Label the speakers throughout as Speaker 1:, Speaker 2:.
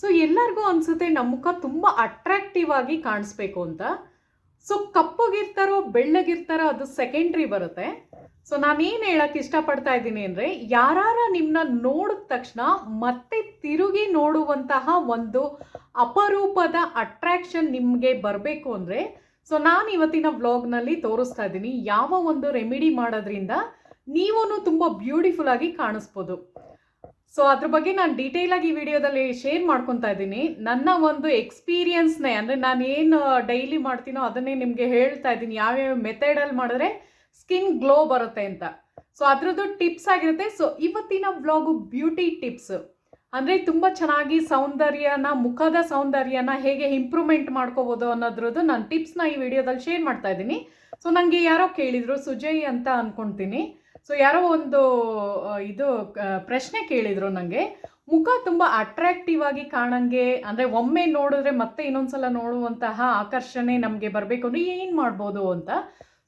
Speaker 1: So ಎಲ್ಲರಿಗೂ ಅನ್ಸುತ್ತೆ ನಮ್ಮ ಮುಖ ತುಂಬ ಅಟ್ರಾಕ್ಟಿವ್ ಆಗಿ ಕಾಣಿಸ್ಬೇಕು ಅಂತ. ಸೊ ಕಪ್ಪಗಿರ್ತಾರೋ, ಬೆಳ್ಳಗಿರ್ತಾರೋ, ಅದು ಸೆಕೆಂಡ್ರಿ ಬರುತ್ತೆ. ಸೊ ನಾನೇನು ಹೇಳಕ್ಕೆ ಇಷ್ಟಪಡ್ತಾ ಇದ್ದೀನಿ ಅಂದರೆ, ಯಾರಾರ ನಿಮ್ಮನ್ನ ನೋಡಿದ ತಕ್ಷಣ ಮತ್ತೆ ತಿರುಗಿ ನೋಡುವಂತಹ ಒಂದು ಅಪರೂಪದ ಅಟ್ರಾಕ್ಷನ್ ನಿಮಗೆ ಬರಬೇಕು ಅಂದರೆ ಸೊ ನಾನು ಇವತ್ತಿನ ವ್ಲಾಗ್ನಲ್ಲಿ ತೋರಿಸ್ತಾ ಇದ್ದೀನಿ, ಯಾವ ಒಂದು ರೆಮಿಡಿ ಮಾಡೋದ್ರಿಂದ ನೀವೂ ತುಂಬ ಬ್ಯೂಟಿಫುಲ್ ಆಗಿ ಕಾಣಿಸ್ಬೋದು. ಸೊ ಅದ್ರ ಬಗ್ಗೆ ನಾನು ಡೀಟೇಲ್ ಆಗಿ ಈ ವಿಡಿಯೋದಲ್ಲಿ ಶೇರ್ ಮಾಡ್ಕೊತಾ ಇದ್ದೀನಿ. ನನ್ನ ಒಂದು ಎಕ್ಸ್ಪೀರಿಯನ್ಸ್ನೇ ಅಂದರೆ ನಾನು ಏನು ಡೈಲಿ ಮಾಡ್ತೀನೋ ಅದನ್ನೇ ನಿಮಗೆ ಹೇಳ್ತಾ ಇದ್ದೀನಿ. ಯಾವ್ಯಾವ ಮೆಥಡಲ್ಲಿ ಮಾಡಿದ್ರೆ ಸ್ಕಿನ್ ಗ್ಲೋ ಬರುತ್ತೆ ಅಂತ. ಸೊ ಅದರದ್ದು ಟಿಪ್ಸ್ ಆಗಿರುತ್ತೆ. ಸೊ ಇವತ್ತಿನ ವ್ಲಾಗು ಬ್ಯೂಟಿ ಟಿಪ್ಸ್ ಅಂದರೆ ತುಂಬ ಚೆನ್ನಾಗಿ ಸೌಂದರ್ಯನ, ಮುಖದ ಸೌಂದರ್ಯನ ಹೇಗೆ ಇಂಪ್ರೂವ್ಮೆಂಟ್ ಮಾಡ್ಕೋಬೋದು ಅನ್ನೋದ್ರದ್ದು ನಾನು ಟಿಪ್ಸ್ನ ಈ ವಿಡಿಯೋದಲ್ಲಿ ಶೇರ್ ಮಾಡ್ತಾ ಇದ್ದೀನಿ. ಸೊ ನನಗೆ ಯಾರೋ ಕೇಳಿದರು ಸುಜಯ್ ಅಂತ ಅಂದ್ಕೊಳ್ತೀನಿ ಸೊ ಯಾರೋ ಒಂದು ಇದು ಪ್ರಶ್ನೆ ಕೇಳಿದರು ನನಗೆ ಮುಖ ತುಂಬ ಅಟ್ರಾಕ್ಟಿವ್ ಆಗಿ ಕಾಣಂಗೆ, ಅಂದರೆ ಒಮ್ಮೆ ನೋಡಿದ್ರೆ ಮತ್ತೆ ಇನ್ನೊಂದ್ಸಲ ನೋಡುವಂತಹ ಆಕರ್ಷಣೆ ನಮಗೆ ಬರಬೇಕು ಅಂದರೆ ಏನು ಮಾಡ್ಬೋದು ಅಂತ.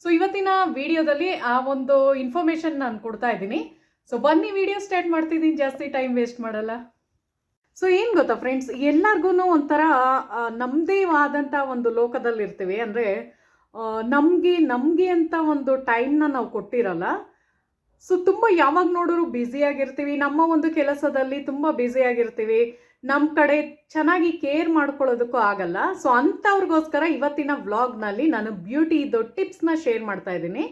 Speaker 1: ಸೊ ಇವತ್ತಿನ ವಿಡಿಯೋದಲ್ಲಿ ಆ ಒಂದು ಇನ್ಫಾರ್ಮೇಷನ್ ನಾನು ಕೊಡ್ತಾ ಇದ್ದೀನಿ. ಸೊ ಬನ್ನಿ ವಿಡಿಯೋ ಸ್ಟಾರ್ಟ್ ಮಾಡ್ತಿದ್ದೀನಿ. ಜಾಸ್ತಿ ಟೈಮ್ ವೇಸ್ಟ್ ಮಾಡಲ್ಲ. ಸೊ ಏನು ಗೊತ್ತಾ ಫ್ರೆಂಡ್ಸ್ ಎಲ್ಲರಿಗೂ ಒಂಥರ ನಮ್ಮದೇ ಆದಂಥ ಒಂದು ಲೋಕದಲ್ಲಿ ಇರ್ತೀವಿ ಅಂದರೆ ನಮಗೆ ನಮಗೆ ಅಂತ ಒಂದು ಟೈಮ್ನ ನಾವು ಕೊಟ್ಟಿರಲ್ಲ. ಸೊ ತುಂಬ ಯಾವಾಗ ನೋಡಿದ್ರು ಬ್ಯುಸಿಯಾಗಿರ್ತೀವಿ ನಮ್ಮ ಒಂದು ಕೆಲಸದಲ್ಲಿ ತುಂಬ ಬ್ಯುಸಿಯಾಗಿರ್ತೀವಿ ನಮ್ಮ ಕಡೆ ಚೆನ್ನಾಗಿ ಕೇರ್ ಮಾಡ್ಕೊಳ್ಳೋದಕ್ಕೂ ಆಗಲ್ಲ. ಸೊ ಅಂಥವ್ರಿಗೋಸ್ಕರ ಇವತ್ತಿನ ವ್ಲಾಗ್ನಲ್ಲಿ ನಾನು ಬ್ಯೂಟಿದು ಟಿಪ್ಸ್ನ ಶೇರ್ ಮಾಡ್ತಾ ಇದ್ದೀನಿ.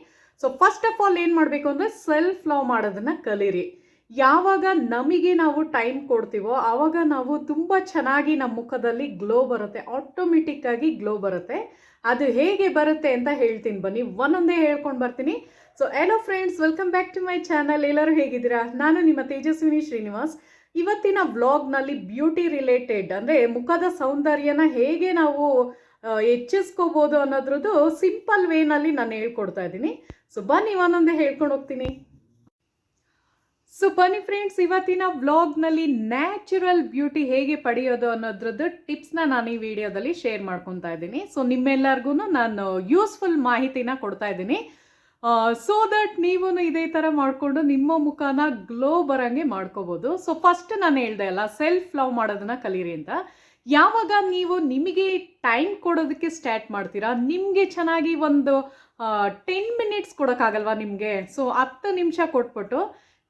Speaker 1: ಸೊ ಫಸ್ಟ್ ಆಫ್ ಆಲ್ ಏನು ಮಾಡಬೇಕು ಅಂದರೆ ಸೆಲ್ಫ್ ಲವ್ ಮಾಡೋದನ್ನ ಕಲೀರಿ. ಯಾವಾಗ ನಮಗೆ ನಾವು ಟೈಮ್ ಕೊಡ್ತೀವೋ ಆವಾಗ ನಾವು ತುಂಬ ಚೆನ್ನಾಗಿ ನಮ್ಮ ಮುಖದಲ್ಲಿ ಗ್ಲೋ ಬರುತ್ತೆ. ಆಟೋಮೆಟಿಕ್ಕಾಗಿ ಗ್ಲೋ ಬರುತ್ತೆ. ಅದು ಹೇಗೆ ಬರುತ್ತೆ ಅಂತ ಹೇಳ್ತೀನಿ ಬನ್ನಿ. ಒಂದೊಂದೇ ಹೇಳ್ಕೊಂಡು ಬರ್ತೀನಿ. So hello friends welcome back to my channel ಎಲ್ಲರೂ ಹೇಗಿದ್ದೀರಾ? ನಾನು ನಿಮ್ಮ ತೇಜಸ್ವಿನಿ ಶ್ರೀನಿವಾಸ್. ಇವತ್ತಿನ ವ್ಲಾಗ್ನಲ್ಲಿ ಬ್ಯೂಟಿ ರಿಲೇಟೆಡ್ ಅಂದರೆ ಮುಖದ ಸೌಂದರ್ಯನ ಹೇಗೆ ನಾವು ಹೆಚ್ಚಿಸ್ಕೋಬೋದು ಅನ್ನೋದ್ರದ್ದು ಸಿಂಪಲ್ ವೇನಲ್ಲಿ ನಾನು ಹೇಳ್ಕೊಡ್ತಾ ಇದ್ದೀನಿ. ಸೊ ಬನ್ನಿ ಒಂದೊಂದೇ ಹೇಳ್ಕೊಂಡು ಹೋಗ್ತೀನಿ. ಸೊ ಬನ್ನಿ ಫ್ರೆಂಡ್ಸ್ ಇವತ್ತಿನ ವ್ಲಾಗ್ನಲ್ಲಿ ನ್ಯಾಚುರಲ್ ಬ್ಯೂಟಿ ಹೇಗೆ ಪಡೆಯೋದು ಅನ್ನೋದ್ರದ್ದು ಟಿಪ್ಸ್ನ ನಾನು ಈ ವಿಡಿಯೋದಲ್ಲಿ ಶೇರ್ ಮಾಡ್ಕೊತಾ ಇದ್ದೀನಿ. ಸೊ ನಿಮ್ಮೆಲ್ಲರಿಗೂ ನಾನು ಯೂಸ್ಫುಲ್ ಮಾಹಿತಿನ ಕೊಡ್ತಾ ಇದ್ದೀನಿ. ಸೊ ದಟ್ ನೀವು ಇದೇ ಥರ ಮಾಡಿಕೊಂಡು ನಿಮ್ಮ ಮುಖನ ಗ್ಲೋ ಬರಂಗೆ ಮಾಡ್ಕೋಬೋದು. ಸೊ ಫಸ್ಟ್ ನಾನು ಹೇಳ್ದೆ ಅಲ್ಲ ಸೆಲ್ಫ್ ಲವ್ ಮಾಡೋದನ್ನ ಕಲೀರಿ ಅಂತ. ಯಾವಾಗ ನೀವು ನಿಮಗೆ ಟೈಮ್ ಕೊಡೋದಕ್ಕೆ ಸ್ಟಾರ್ಟ್ ಮಾಡ್ತೀರಾ? ನಿಮಗೆ ಚೆನ್ನಾಗಿ ಒಂದು ಟೆನ್ ಮಿನಿಟ್ಸ್ ಕೊಡೋಕ್ಕಾಗಲ್ವಾ ನಿಮಗೆ? ಸೊ ಹತ್ತು ನಿಮಿಷ ಕೊಟ್ಬಿಟ್ಟು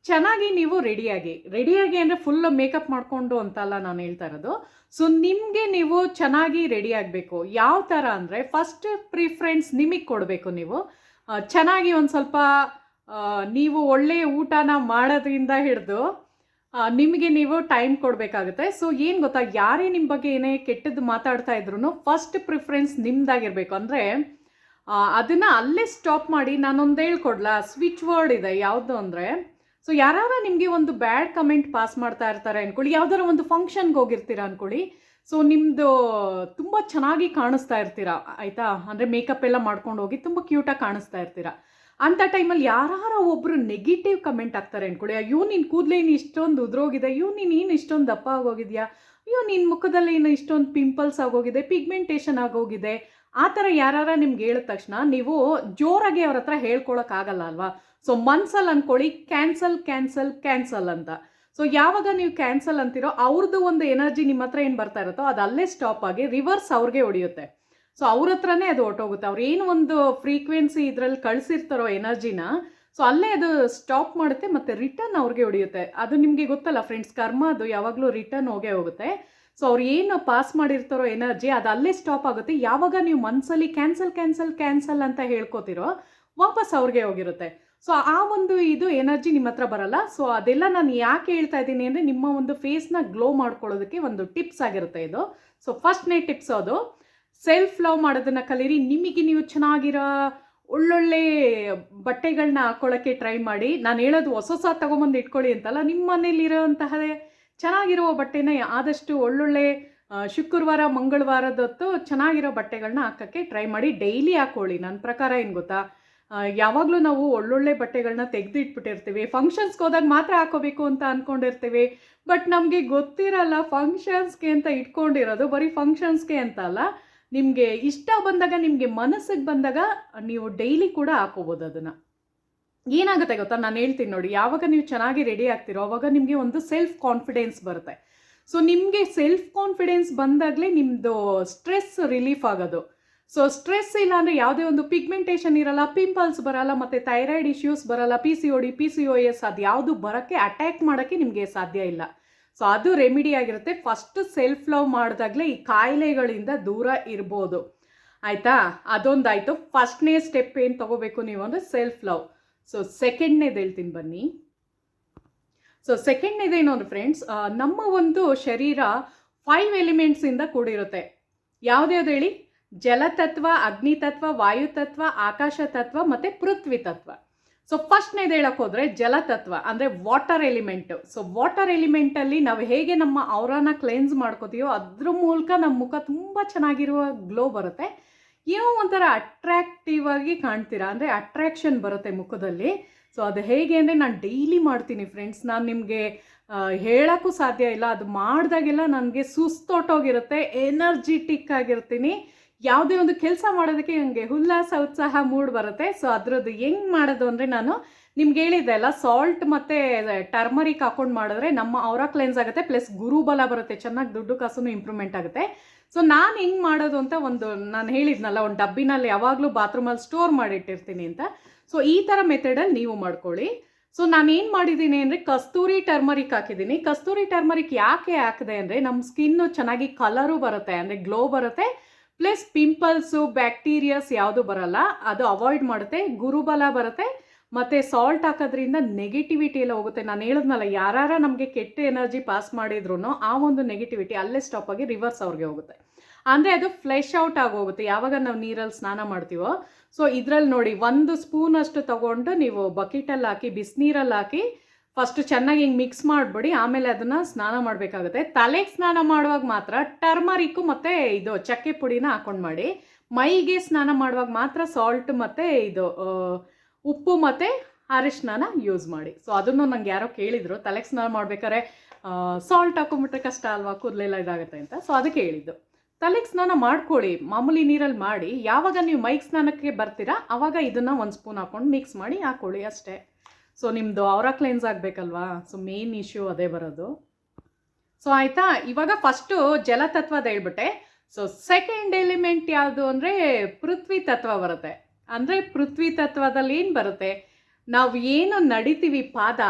Speaker 1: ಚೆನ್ನಾಗಿ ನೀವು ರೆಡಿಯಾಗಿ ರೆಡಿಯಾಗಿ ಅಂದರೆ ಫುಲ್ ಮೇಕಪ್ ಮಾಡಿಕೊಂಡು ಅಂತಲ್ಲ ನಾನು ಹೇಳ್ತಾ ಇರೋದು. ಸೊ ನಿಮಗೆ ನೀವು ಚೆನ್ನಾಗಿ ರೆಡಿ ಆಗಬೇಕು. ಯಾವ ಥರ ಅಂದರೆ ಫಸ್ಟ್ ಪ್ರಿಫರೆನ್ಸ್ ನಿಮಗೆ ಕೊಡಬೇಕು ನೀವು. ಚೆನ್ನಾಗಿ ಒಂದು ಸ್ವಲ್ಪ ನೀವು ಒಳ್ಳೆಯ ಊಟನ ಮಾಡೋದ್ರಿಂದ ಹಿಡಿದು ನಿಮಗೆ ನೀವು ಟೈಮ್ ಕೊಡಬೇಕಾಗುತ್ತೆ. ಸೊ ಏನು ಗೊತ್ತಾ? ಯಾರೇ ನಿಮ್ಮ ಬಗ್ಗೆ ಏನೇ ಕೆಟ್ಟದ್ದು ಮಾತಾಡ್ತಾ ಇದ್ರು ಫಸ್ಟ್ ಪ್ರಿಫರೆನ್ಸ್ ನಿಮ್ಮದಾಗಿರಬೇಕು ಅಂದರೆ ಅದನ್ನು ಅಲ್ಲೇ ಸ್ಟಾಪ್ ಮಾಡಿ ನಾನೊಂದು ಹೇಳ್ಕೊಡ್ಲಾ? ಸ್ವಿಚ್ ವರ್ಡ್ ಇದೆ ಯಾವುದು ಅಂದರೆ ಸೊ ಯಾರು ನಿಮಗೆ ಒಂದು ಬ್ಯಾಡ್ ಕಮೆಂಟ್ ಪಾಸ್ ಮಾಡ್ತಾ ಇರ್ತಾರೆ ಅಂದ್ಕೊಳ್ಳಿ ಯಾವ್ದಾರ ಒಂದು ಫಂಕ್ಷನ್ಗೆ ಹೋಗಿರ್ತೀರಾ ಅಂದ್ಕೊಳ್ಳಿ ಸೊ ನಿಮ್ಮದು ತುಂಬ ಚೆನ್ನಾಗಿ ಕಾಣಿಸ್ತಾ ಇರ್ತೀರ, ಆಯಿತಾ? ಅಂದರೆ ಮೇಕಪ್ ಎಲ್ಲ ಮಾಡ್ಕೊಂಡು ಹೋಗಿ ತುಂಬ ಕ್ಯೂಟಾಗಿ ಕಾಣಿಸ್ತಾ ಇರ್ತೀರ? ಅಂಥ ಟೈಮಲ್ಲಿ ಯಾರು ಒಬ್ಬರು ನೆಗೆಟಿವ್ ಕಮೆಂಟ್ ಆಗ್ತಾರೆ ಅಂದ್ಕೊಳ್ಳಿ ಅಯ್ಯೋ ನಿನ್ನ ಕೂದಲೇನು ಇಷ್ಟೊಂದು ಉದ್ರೋಗಿದೆ. ಅಯ್ಯೋ, ನೀನು ಏನು ಇಷ್ಟೊಂದು ದಪ್ಪ ಆಗೋಗಿದ್ಯಾ? ಅಯ್ಯೋ ನಿನ್ನ ಮುಖದಲ್ಲಿ ಏನು ಇಷ್ಟೊಂದು ಪಿಂಪಲ್ಸ್ ಆಗೋಗಿದೆ ಪಿಗ್ಮೆಂಟೇಷನ್ ಆಗೋಗಿದೆ. ಆ ಥರ ಯಾರಾರ ನಿಮ್ಗೆ ಹೇಳಿದ ತಕ್ಷಣ ನೀವು ಜೋರಾಗಿ ಅವ್ರ ಹತ್ರ ಹೇಳ್ಕೊಳಕ್ಕಾಗಲ್ಲ ಅಲ್ವಾ? ಸೊ ಮನ್ಸಲ್ಲಿ ಅಂದ್ಕೊಳ್ಳಿ ಕ್ಯಾನ್ಸಲ್ ಕ್ಯಾನ್ಸಲ್ ಕ್ಯಾನ್ಸಲ್ ಅಂತ. ಸೊ ಯಾವಾಗ ನೀವು ಕ್ಯಾನ್ಸಲ್ ಅಂತೀರೋ ಅವ್ರದ್ದು ಒಂದು ಎನರ್ಜಿ ನಿಮ್ಮ ಹತ್ರ ಏನು ಬರ್ತಾ ಇರುತ್ತೋ, ಅದು ಅಲ್ಲೇ ಸ್ಟಾಪ್ ಆಗಿ ರಿವರ್ಸ್ ಅವ್ರಿಗೆ ಹೊಡೆಯುತ್ತೆ ಸೊ ಅವ್ರ ಹತ್ರನೇ ಅದು ಹೊಟ್ಟೋಗುತ್ತೆ ಅವ್ರು ಏನು ಒಂದು ಫ್ರೀಕ್ವೆನ್ಸಿ ಇದರಲ್ಲಿ ಕಳಿಸಿರ್ತಾರೋ ಎನರ್ಜಿನ ಸೊ ಅಲ್ಲೇ ಅದು ಸ್ಟಾಪ್ ಮಾಡುತ್ತೆ ಮತ್ತು ರಿಟರ್ನ್ ಅವ್ರಿಗೆ ಹೊಡೆಯುತ್ತೆ ಅದು ನಿಮಗೆ ಗೊತ್ತಲ್ಲ ಫ್ರೆಂಡ್ಸ್ ಕರ್ಮ ಅದು ಯಾವಾಗಲೂ ರಿಟರ್ನ್ ಹೋಗೇ ಹೋಗುತ್ತೆ. ಸೊ ಅವ್ರು ಏನು ಪಾಸ್ ಮಾಡಿರ್ತಾರೋ ಎನರ್ಜಿ ಅದು ಅಲ್ಲೇ ಸ್ಟಾಪ್ ಆಗುತ್ತೆ. ಯಾವಾಗ ನೀವು ಮನಸ್ಸಲ್ಲಿ ಕ್ಯಾನ್ಸಲ್ ಕ್ಯಾನ್ಸಲ್ ಕ್ಯಾನ್ಸಲ್ ಅಂತ ಹೇಳ್ಕೊತಿರೋ, ವಾಪಸ್ ಅವ್ರಿಗೆ ಹೋಗಿರುತ್ತೆ. ಸೊ ಆ ಒಂದು ಇದು ಎನರ್ಜಿ ನಿಮ್ಮ ಹತ್ರ ಬರಲ್ಲ. ಸೊ ಅದೆಲ್ಲ ನಾನು ಯಾಕೆ ಹೇಳ್ತಾ ಇದ್ದೀನಿ ಅಂದರೆ ನಿಮ್ಮ ಒಂದು ಫೇಸ್ನ ಗ್ಲೋ ಮಾಡ್ಕೊಳ್ಳೋದಕ್ಕೆ ಒಂದು ಟಿಪ್ಸ್ ಆಗಿರುತ್ತೆ ಇದು. ಸೊ ಫಸ್ಟ್ನೇ ಟಿಪ್ಸ್ ಅದು. ಸೆಲ್ಫ್ ಲವ್ ಮಾಡೋದನ್ನ ಕಲೀರಿ. ನಿಮಗೆ ನೀವು ಚೆನ್ನಾಗಿರೋ ಒಳ್ಳೊಳ್ಳೆ ಬಟ್ಟೆಗಳನ್ನ ಹಾಕೊಳ್ಳೋಕ್ಕೆ ಟ್ರೈ ಮಾಡಿ. ನಾನು ಹೇಳೋದು ಹೊಸ ಹೊಸ ತೊಗೊಂಬಂದು ಇಟ್ಕೊಳ್ಳಿ ಅಂತಲ್ಲ. ನಿಮ್ಮ ಮನೇಲಿರೋಂತಹದೇ ಚೆನ್ನಾಗಿರುವ ಬಟ್ಟೆನ ಆದಷ್ಟು ಒಳ್ಳೊಳ್ಳೆ ಶುಕ್ರವಾರ, ಮಂಗಳವಾರದೊತ್ತು ಚೆನ್ನಾಗಿರೋ ಬಟ್ಟೆಗಳನ್ನ ಹಾಕೋಕ್ಕೆ ಟ್ರೈ ಮಾಡಿ. ಡೈಲಿ ಹಾಕೊಳ್ಳಿ. ನನ್ನ ಪ್ರಕಾರ ಏನು ಗೊತ್ತಾ? ಯಾವಾಗಲೂ ನಾವು ಒಳ್ಳೊಳ್ಳೆ ಬಟ್ಟೆಗಳನ್ನ ತೆಗೆದು ಇಟ್ಬಿಟ್ಟಿರ್ತೀವಿ ಫಂಕ್ಷನ್ಸ್ಗೆ ಹೋದಾಗ ಮಾತ್ರ ಹಾಕೋಬೇಕು ಅಂತ ಅಂದ್ಕೊಂಡಿರ್ತೀವಿ ಬಟ್ ನಮಗೆ ಗೊತ್ತಿರಲ್ಲ ಫಂಕ್ಷನ್ಸ್ಗೆ ಅಂತ ಇಟ್ಕೊಂಡಿರೋದು. ಬರೀ ಫಂಕ್ಷನ್ಸ್ಗೆ ಅಂತ ಅಲ್ಲ. ನಿಮಗೆ ಇಷ್ಟ ಬಂದಾಗ, ನಿಮಗೆ ಮನಸ್ಸಿಗೆ ಬಂದಾಗ ನೀವು ಡೈಲಿ ಕೂಡ ಹಾಕೋಬೋದು ಅದನ್ನು. ಏನಾಗುತ್ತೆ ಗೊತ್ತಾ? ನಾನು ಹೇಳ್ತೀನಿ ನೋಡಿ. ಯಾವಾಗ ನೀವು ಚೆನ್ನಾಗಿ ರೆಡಿ ಆಗ್ತಿರೋ, ಅವಾಗ ನಿಮಗೆ ಒಂದು ಸೆಲ್ಫ್ ಕಾನ್ಫಿಡೆನ್ಸ್ ಬರುತ್ತೆ. ಸೊ ನಿಮಗೆ ಸೆಲ್ಫ್ ಕಾನ್ಫಿಡೆನ್ಸ್ ಬಂದಾಗಲೇ ನಿಮ್ಮದು ಸ್ಟ್ರೆಸ್ ರಿಲೀಫ್ ಆಗೋದು. ಸೊ ಸ್ಟ್ರೆಸ್ ಇಲ್ಲ ಅಂದರೆ ಯಾವುದೇ ಒಂದು ಪಿಗ್ಮೆಂಟೇಷನ್ ಇರಲ್ಲ ಪಿಂಪಲ್ಸ್ ಬರಲ್ಲ, ಮತ್ತು ಥೈರಾಯ್ಡ್ ಇಶ್ಯೂಸ್ ಬರಲ್ಲ P C O D P C O S ಅದು ಯಾವುದು ಬರೋಕ್ಕೆ ಅಟ್ಯಾಕ್ ಮಾಡೋಕ್ಕೆ ನಿಮಗೆ ಸಾಧ್ಯ ಇಲ್ಲ. ಸೊ ಅದು ರೆಮಿಡಿ ಆಗಿರುತ್ತೆ. ಫಸ್ಟ್ ಸೆಲ್ಫ್ ಲವ್ ಮಾಡಿದಾಗಲೇ ಈ ಕಾಯಿಲೆಗಳಿಂದ ದೂರ ಇರ್ಬೋದು. ಆಯಿತಾ? ಅದೊಂದಾಯಿತು. ಫಸ್ಟ್ನೇ ಸ್ಟೆಪ್ ಏನು ತಗೋಬೇಕು ನೀವು ಅಂದರೆ ಸೆಲ್ಫ್ ಲವ್ ಸೊ ಸೆಕೆಂಡ್ನೇದು ಹೇಳ್ತೀನಿ ಬನ್ನಿ. ಸೊ ಸೆಕೆಂಡ್ನೇದೇನು ಅಂದರೆ ಫ್ರೆಂಡ್ಸ್ ನಮ್ಮ ಒಂದು ಶರೀರ ಫೈವ್ ಎಲಿಮೆಂಟ್ಸಿಂದ ಕೂಡಿರುತ್ತೆ. ಯಾವುದ್ಯಾವ್ದು ಹೇಳಿ? ಜಲತತ್ವ, ಅಗ್ನಿತತ್ವ, ವಾಯುತತ್ವ ಆಕಾಶ ತತ್ವ ಮತ್ತು ಪೃಥ್ವಿ ತತ್ವ. ಸೊ ಫಸ್ಟ್ನೇದು ಹೇಳಕ್ಕೆ ಹೋದರೆ ಜಲತತ್ವ, ಅಂದರೆ ವಾಟರ್ ಎಲಿಮೆಂಟ್ ಸೊ ವಾಟರ್ ಎಲಿಮೆಂಟಲ್ಲಿ ನಾವು ಹೇಗೆ ನಮ್ಮ ಔರಾನ ಕ್ಲೆನ್ಸ್ ಮಾಡ್ಕೋತೀವೋ ಅದ್ರ ಮೂಲಕ ನಮ್ಮ ಮುಖ ತುಂಬ ಚೆನ್ನಾಗಿರುವ ಗ್ಲೋ ಬರುತ್ತೆ. ಏನೋ ಒಂಥರ ಅಟ್ರಾಕ್ಟಿವ್ ಆಗಿ ಕಾಣ್ತೀರಾ? ಅಂದರೆ ಅಟ್ರಾಕ್ಷನ್ ಬರುತ್ತೆ ಮುಖದಲ್ಲಿ. ಸೊ ಅದು ಹೇಗೆ ಅಂದರೆ ನಾನು ಡೈಲಿ ಮಾಡ್ತೀನಿ ಫ್ರೆಂಡ್ಸ್ ನಾನು ನಿಮಗೆ ಹೇಳೋಕ್ಕೂ ಸಾಧ್ಯ ಇಲ್ಲ. ಅದು ಮಾಡಿದಾಗೆಲ್ಲ ನನಗೆ ಸುಸ್ತೊಟ್ಟೋಗಿರುತ್ತೆ ಎನರ್ಜಿಟಿಕ್ ಆಗಿರ್ತೀನಿ. ಯಾವುದೇ ಒಂದು ಕೆಲಸ ಮಾಡೋದಕ್ಕೆ ನನಗೆ ಉಲ್ಲಾಸ, ಉತ್ಸಾಹ ಮೂಡ್ ಬರುತ್ತೆ. ಸೊ ಅದರದ್ದು ಹೆಂಗೆ ಮಾಡೋದು ಅಂದರೆ ನಾನು ನಿಮ್ಗೆ ಹೇಳಿದ್ದೆ ಅಲ್ಲ ಸಾಲ್ಟ್ ಮತ್ತು ಟರ್ಮರಿಕ್ ಹಾಕೊಂಡು ಮಾಡಿದ್ರೆ ನಮ್ಮ ಅವರ ಕ್ಲೆನ್ಸ್ ಆಗುತ್ತೆ ಪ್ಲಸ್ ಗುರುಬಲ ಬರುತ್ತೆ, ಚೆನ್ನಾಗಿ ದುಡ್ಡು ಕಾಸು ಇಂಪ್ರೂವ್ಮೆಂಟ್ ಆಗುತ್ತೆ. ಸೊ ನಾನು ಹೆಂಗೆ ಮಾಡೋದು ಅಂತ ಒಂದು ನಾನು ಹೇಳಿದ್ನಲ್ಲ, ಒಂದು ಡಬ್ಬಿನಲ್ಲಿ ಯಾವಾಗಲೂ ಬಾತ್ರೂಮಲ್ಲಿ ಸ್ಟೋರ್ ಮಾಡಿಟ್ಟಿರ್ತೀನಿ ಅಂತ. ಸೊ ಈ ಥರ ಮೆಥಡಲ್ಲಿ ನೀವು ಮಾಡ್ಕೊಳ್ಳಿ. ಸೊ ನಾನು ಏನು ಮಾಡಿದ್ದೀನಿ ಅಂದರೆ ಕಸ್ತೂರಿ ಟರ್ಮರಿಕ್ ಹಾಕಿದ್ದೀನಿ. ಕಸ್ತೂರಿ ಟರ್ಮರಿಕ್ ಯಾಕೆ ಹಾಕಿದೆ ಅಂದರೆ ನಮ್ಮ ಸ್ಕಿನ್ನು ಚೆನ್ನಾಗಿ ಕಲರು ಬರುತ್ತೆ, ಅಂದರೆ ಗ್ಲೋ ಬರುತ್ತೆ. ಪ್ಲಸ್ ಪಿಂಪಲ್ಸು, ಬ್ಯಾಕ್ಟೀರಿಯಾಸ್ ಯಾವುದು ಬರಲ್ಲ, ಅದು ಅವಾಯ್ಡ್ ಮಾಡುತ್ತೆ, ಗುರುಬಲ ಬರುತ್ತೆ, ಮತ್ತು ಸಾಲ್ಟ್ ಹಾಕೋದ್ರಿಂದ ನೆಗೆಟಿವಿಟಿ ಎಲ್ಲ ಹೋಗುತ್ತೆ. ನಾನು ಹೇಳಿದ್ನಲ್ಲ ಯಾರ ನಮಗೆ ಕೆಟ್ಟ ಎನರ್ಜಿ ಪಾಸ್ ಮಾಡಿದ್ರು ಆ ಒಂದು ನೆಗೆಟಿವಿಟಿ ಅಲ್ಲೇ ಸ್ಟಾಪ್ ಆಗಿ ರಿವರ್ಸ್ ಅವ್ರಿಗೆ ಹೋಗುತ್ತೆ. ಅಂದರೆ ಅದು ಫ್ಲೆಶ್ ಔಟ್ ಆಗೋಗುತ್ತೆ ಯಾವಾಗ ನಾವು ನೀರಲ್ಲಿ ಸ್ನಾನ ಮಾಡ್ತೀವೋ, ಸೊ ಇದರಲ್ಲಿ ನೋಡಿ, ಒಂದು ಸ್ಪೂನ್ ಅಷ್ಟು ತಗೊಂಡು ನೀವು ಬಕೆಟಲ್ಲಿ ಹಾಕಿ, ಬಿಸಿನೀರಲ್ಲಿ ಹಾಕಿ ಫಸ್ಟ್ ಚೆನ್ನಾಗಿ ಹಿಂಗೆ ಮಿಕ್ಸ್ ಮಾಡಿಬಿಡಿ, ಆಮೇಲೆ ಅದನ್ನು ಸ್ನಾನ ಮಾಡಬೇಕಾಗುತ್ತೆ. ತಲೆಗೆ ಸ್ನಾನ ಮಾಡುವಾಗ ಮಾತ್ರ ಟರ್ಮರಿಕ್ಕು ಮತ್ತು ಇದು ಚಕ್ಕೆ ಪುಡಿನ ಹಾಕ್ಕೊಂಡು ಮಾಡಿ. ಮೈಗೆ ಸ್ನಾನ ಮಾಡುವಾಗ ಮಾತ್ರ ಸಾಲ್ಟ್ ಮತ್ತು ಇದು ಉಪ್ಪು ಮತ್ತು ಅರಿಶಿನ ಯೂಸ್ ಮಾಡಿ. ಸೊ ಅದನ್ನು ನಂಗೆ ಯಾರೋ ಕೇಳಿದರು, ತಲೆಗೆ ಸ್ನಾನ ಮಾಡ್ಬೇಕಾದ್ರೆ ಸಾಲ್ಟ್ ಹಾಕೊಂಬಿಟ್ರೆ ಕಷ್ಟ ಅಲ್ವಾ, ಕೂದಲೆಲ್ಲ ಇದಾಗುತ್ತೆ ಅಂತ. ಸೊ ಅದಕ್ಕೆ ಹೇಳಿದ್ದು. ತಲೆಗೆ ಸ್ನಾನ ಮಾಡ್ಕೊಳ್ಳಿ, ಮಾಮೂಲಿ ನೀರಲ್ಲಿ ಮಾಡಿ. ಯಾವಾಗ ನೀವು ಮೈಗೆ ಸ್ನಾನಕ್ಕೆ ಬರ್ತೀರಾ ಆವಾಗ ಇದನ್ನು ಒಂದು ಸ್ಪೂನ್ ಹಾಕ್ಕೊಂಡು ಮಿಕ್ಸ್ ಮಾಡಿ ಹಾಕ್ಕೊಳ್ಳಿ ಅಷ್ಟೇ. ಸೊ ನಿಮ್ಮದು ಅವರ ಕ್ಲೈನ್ಸ್ ಆಗಬೇಕಲ್ವಾ? ಸೊ ಮೇನ್ ಇಶ್ಯೂ ಅದೇ ಬರೋದು. ಸೊ ಆಯಿತಾ? ಇವಾಗ ಫಸ್ಟು ಜಲತತ್ವದ ಹೇಳ್ಬಿಟ್ಟೆ. ಸೊ ಸೆಕೆಂಡ್ ಎಲಿಮೆಂಟ್ ಯಾವುದು ಅಂದರೆ ಪೃಥ್ವಿ ತತ್ವ ಬರುತ್ತೆ. ಅಂದರೆ ಪೃಥ್ವಿ ತತ್ವದಲ್ಲಿ ಏನು ಬರುತ್ತೆ? ನಾವು ಏನು ನಡಿತೀವಿ ಪಾದ,